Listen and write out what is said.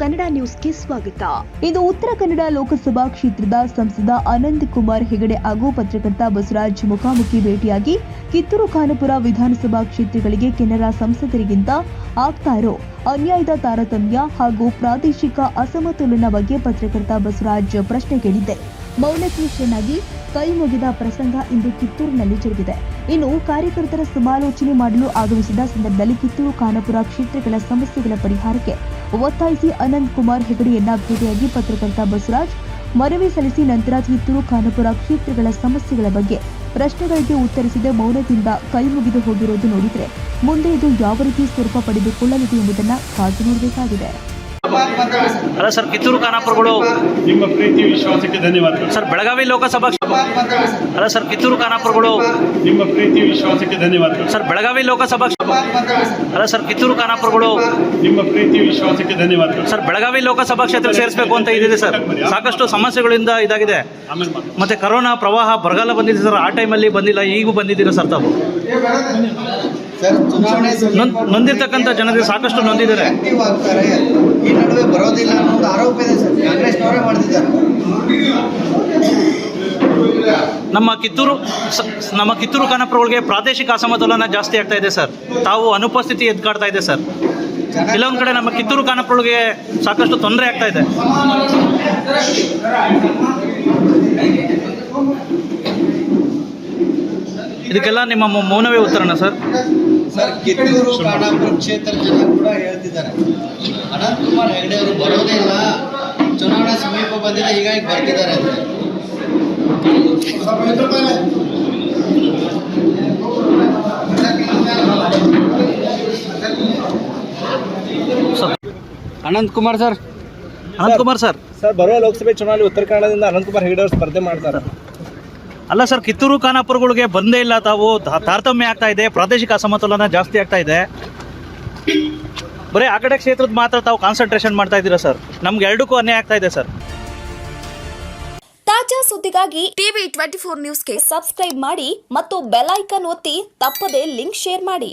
ಕನ್ನಡ ನ್ಯೂಸ್ಗೆ ಸ್ವಾಗತ. ಇದು ಉತ್ತರ ಕನ್ನಡ ಲೋಕಸಭಾ ಕ್ಷೇತ್ರದ ಸಂಸದ ಅನಂತ್ ಕುಮಾರ್ ಹೆಗಡೆ ಹಾಗೂ ಪತ್ರಕರ್ತ ಬಸವರಾಜ್ ಮುಖಾಮುಖಿ ಭೇಟಿಯಾಗಿ ಕಿತ್ತೂರು ಖಾನಪುರ ವಿಧಾನಸಭಾ ಕ್ಷೇತ್ರಗಳಿಗೆ ಕೆನರಾ ಸಂಸದರಿಗಿಂತ ಆಗ್ತಾ ಇರೋ ಅನ್ಯಾಯದ ತಾರತಮ್ಯ ಹಾಗೂ ಪ್ರಾದೇಶಿಕ ಅಸಮತೋಲನ ಬಗ್ಗೆ ಪತ್ರಕರ್ತ ಬಸವರಾಜ್ ಪ್ರಶ್ನೆ ಕೇಳಿದ್ದೆ. ಮೌನಕ್ಕೆ ಕೈ ಮುಗಿದ ಪ್ರಸಂಗ ಇಂದು ಕಿತ್ತೂರಿನಲ್ಲಿ ಜರುಗಿದೆ. ಇನ್ನು ಕಾರ್ಯಕರ್ತರ ಸಮಾಲೋಚನೆ ಮಾಡಲು ಆಗಮಿಸಿದ ಸಂದರ್ಭದಲ್ಲಿ ಕಿತ್ತೂರು ಖಾನಪುರ ಕ್ಷೇತ್ರಗಳ ಸಮಸ್ಯೆಗಳ ಪರಿಹಾರಕ್ಕೆ ಒತ್ತಾಯಿಸಿ ಅನಂತ್ ಕುಮಾರ್ ಹೆಗಡೆಯನ್ನ ಭೇಟಿಯಾಗಿ ಪತ್ರಕರ್ತ ಬಸವರಾಜ್ ಮನವಿ ಸಲ್ಲಿಸಿ ನಂತರ ಕಿತ್ತೂರು ಖಾನಾಪುರ ಕ್ಷೇತ್ರಗಳ ಸಮಸ್ಯೆಗಳ ಬಗ್ಗೆ ಪ್ರಶ್ನೆಗಳಿಗೆ ಉತ್ತರಿಸಿದ ಮೌನದಿಂದ ಕೈ ಮುಗಿದು ಹೋಗಿರೋದು ನೋಡಿದ್ರೆ ಮುಂದೆ ಇದು ಯಾವ ರೀತಿ ಸ್ವರೂಪ ಪಡೆದುಕೊಳ್ಳಲಿದೆ ಎಂಬುದನ್ನ ಕಾದು ನೋಡಬೇಕಾಗಿದೆ. ಅಲ್ಲ ಸರ್ ಕಿತ್ತೂರು ಖಾನಾಪುರಗಳು ನಿಮ್ಮ ಪ್ರೀತಿ ವಿಶ್ವಾಸಕ್ಕೆ ಧನ್ಯವಾದ ಸರ್ ಬೆಳಗಾವಿ ಲೋಕಸಭಾ ಅಲ್ಲ ಸರ್ ಕಿತ್ತೂರು ಖಾನಾಪುರಗಳು. ನಿಮ್ಮ ಪ್ರೀತಿ ವಿಶ್ವಾಸಕ್ಕೆ ಧನ್ಯವಾದಗಳು. ಸರ್ ಬೆಳಗಾವಿ ಲೋಕಸಭಾ ಅಲ್ಲ ಸರ್ ಕಿತ್ತೂರು ಖಾನಾಪುರಗಳು. ನಿಮ್ಮ ಪ್ರೀತಿ ವಿಶ್ವಾಸಕ್ಕೆ ಧನ್ಯವಾದಗಳು. ಸರ್ ಬೆಳಗಾವಿ ಲೋಕಸಭಾ ಕ್ಷೇತ್ರ ಸೇರಿಸಬೇಕು ಅಂತ ಇದಿದೆ ಸರ್. ಸಾಕಷ್ಟು ಸಮಸ್ಯೆಗಳಿಂದ ಇದಾಗಿದೆ. ಮತ್ತೆ ಕರೋನಾ ಪ್ರವಾಹ ಬರಗಾಲ ಬಂದಿದೆ ಸರ್. ಆ ಟೈಮಲ್ಲಿ ಬಂದಿಲ್ಲ ಈಗೂ ಬಂದಿದ್ದೀರಾ ಸರ್ ತಾವು? ನೊಂದಿರ್ತಕ್ಕಂಥ ಜನರಿಗೆ ಸಾಕಷ್ಟು ನೊಂದಿದ್ದಾರೆ. ಈ ನಡುವೆ ಬರೋದಿಲ್ಲ ಅನ್ನೋ ಒಂದು ಆರೋಪ ಇದೆ ಸರ್. ಕಾಂಗ್ರೆಸ್ನವರೇ ಮಾಡ್ತಿದ್ದಾರೆ. ನಮ್ಮ ಕಿತ್ತೂರು ನಮ್ಮ ಕಿತ್ತೂರು ಖಾನಾಪುರಗಳಿಗೆ ಪ್ರಾದೇಶಿಕ ಅಸಮತೋಲನ ಜಾಸ್ತಿ ಆಗ್ತಾ ಇದೆ ಸರ್. ತಾವು ಅನುಪಸ್ಥಿತಿ ಎದ್ಕಾಡ್ತಾ ಇದೆ ಸರ್. ಕೆಲವೊಂದು ಕಡೆ ನಮ್ಮ ಕಿತ್ತೂರು ಖಾನಾಪುರಗಳಿಗೆ ಸಾಕಷ್ಟು ತೊಂದರೆ ಆಗ್ತಾ ಇದೆ. ಇದಕ್ಕೆಲ್ಲ ನಿಮ್ಮ ಮೌನವೇ ಉತ್ತರನ ಸರ್? ಸರ್, ಕಿತ್ತೂರು ಕ್ಷೇತ್ರದ ಕೂಡ ಹೇಳ್ತಿದ್ದಾರೆ. ಅನಂತ್ ಕುಮಾರ್ ಹೆಗಡೆ ಅವರು ಬರೋದೇ ಇಲ್ಲ. ಚುನಾವಣಾ ಸಮೀಪ ಬಂದಿದೆ, ಹೀಗಾಗಿ ಬರ್ತಿದ್ದಾರೆ ಅಂತ. Ananth Kumar sir. Ananthkumar sir. Sir ಬರುವ ಲೋಕಸಭೆ ಚುನಾವಣೆ ಉತ್ತರ ಕನ್ನಡದಿಂದ ಅನಂತ್ ಕುಮಾರ್ ಹೆಗಡೆ ಅವರು ಸ್ಪರ್ಧೆ ಮಾಡ್ತಾರೆ. ಅಲ್ಲ ಸರ್ ಕಿತ್ತೂರು ಖಾನಾಪುರಗಳಿಗೆ ಬಂದೇ ಇಲ್ಲ ತಾವು. ತಾ- ತಾರತಮ್ಯ ಆಗ್ತಾ ಇದೆ ಪ್ರಾದೇಶಿಕ ಅಸಮತೋಲನ ಜಾಸ್ತಿ ಆಗ್ತಾ ಇದೆ. ಬರೀ ಆ ಕಡೆ ಕ್ಷೇತ್ರದ ಮಾತ್ರ ತಾವು ಕಾನ್ಸಂಟ್ರೇಷನ್ ಮಾಡ್ತಾ ಇದ್ದೀರಾ ಸರ್? ನಮ್ಗೆ ಎರಡಕ್ಕೂ ಅನ್ಯಾಯ ಆಗ್ತಾ ಇದೆ ಸರ್. ಸುದ್ದಿಗಾಗಿ ಟಿವಿ ಟ್ವೆಂಟಿ ಫೋರ್ ನ್ಯೂಸ್ಗೆ ಸಬ್ಸ್ಕ್ರೈಬ್ ಮಾಡಿ ಮತ್ತು ಬೆಲ್ ಐಕಾನ್ ಒತ್ತಿ ತಪ್ಪದೇ ಲಿಂಕ್ ಶೇರ್ ಮಾಡಿ.